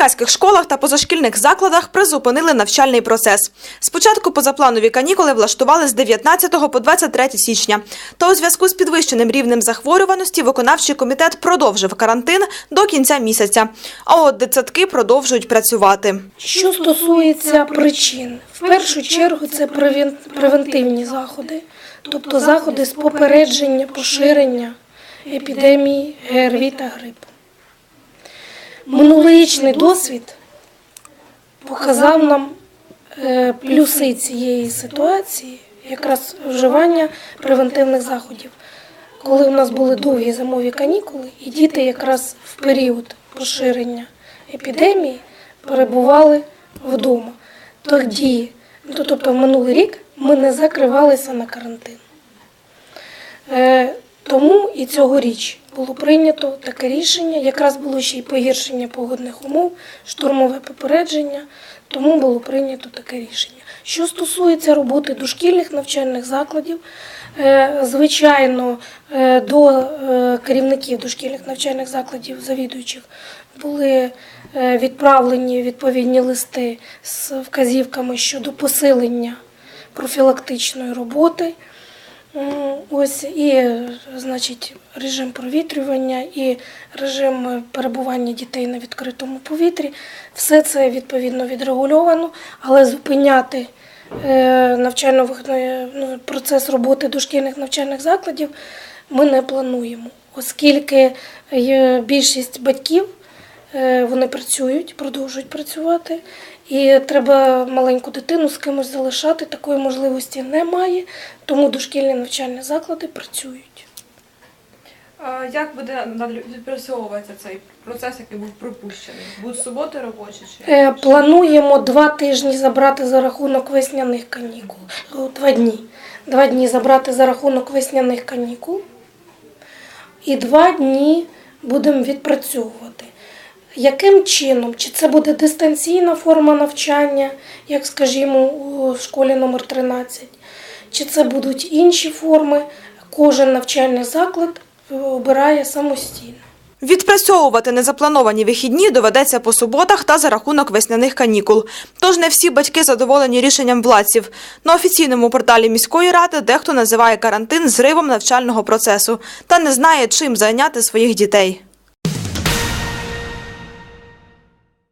черкаських школах та позашкільних закладах призупинили навчальний процес. Спочатку позапланові канікули влаштували з 19 по 23 січня. Та у зв'язку з підвищеним рівнем захворюваності виконавчий комітет продовжив карантин до кінця місяця. А от дитсадки продовжують працювати. Що стосується причин, в першу чергу це превен- превентивні заходи, тобто заходи з попередження поширення епідемії ГРВІ та грипу. Минулорічний досвід показав нам е, плюси цієї ситуації, якраз вживання превентивних заходів. Коли у нас були довгі зимові канікули, і діти якраз в період поширення епідемії перебували вдома. Тоді, ну, тобто в минулий рік, ми не закривалися на карантин. Е, тому і цьогоріч було прийнято таке рішення. Якраз було ще й погіршення погодних умов, штурмове попередження, тому було прийнято таке рішення. Що стосується роботи дошкільних навчальних закладів, е, звичайно, е, до е, керівників дошкільних навчальних закладів, завідуючих, були відправлені відповідні листи з вказівками щодо посилення профілактичної роботи. М, Ось і е, значить режим провітрювання, і режим е, перебування дітей на відкритому повітрі. Все це відповідно відрегульовано, але зупиняти е, навчально-виховний ну, процес роботи дошкільних навчальних закладів ми не плануємо, оскільки е, більшість батьків е, вони працюють, продовжують працювати, і треба маленьку дитину з кимось залишати. Такої можливості немає, тому дошкільні навчальні заклади працюють. А Як буде відпрацьовуватися цей процес, який був пропущений? Будуть суботи робочі чи Е, Плануємо два тижні забрати за рахунок весняних канікул. Два дні. Два дні забрати за рахунок весняних канікул. І два дні будемо відпрацьовувати. Яким чином? Чи це буде дистанційна форма навчання, як, скажімо, у школі номер 13, чи це будуть інші форми, кожен навчальний заклад е, обирає самостійно. Відпрацьовувати незаплановані вихідні доведеться по суботах та за рахунок весняних канікул. Тож не всі батьки задоволені рішенням владців. На офіційному порталі міської ради дехто називає карантин зривом навчального процесу та не знає, чим зайняти своїх дітей.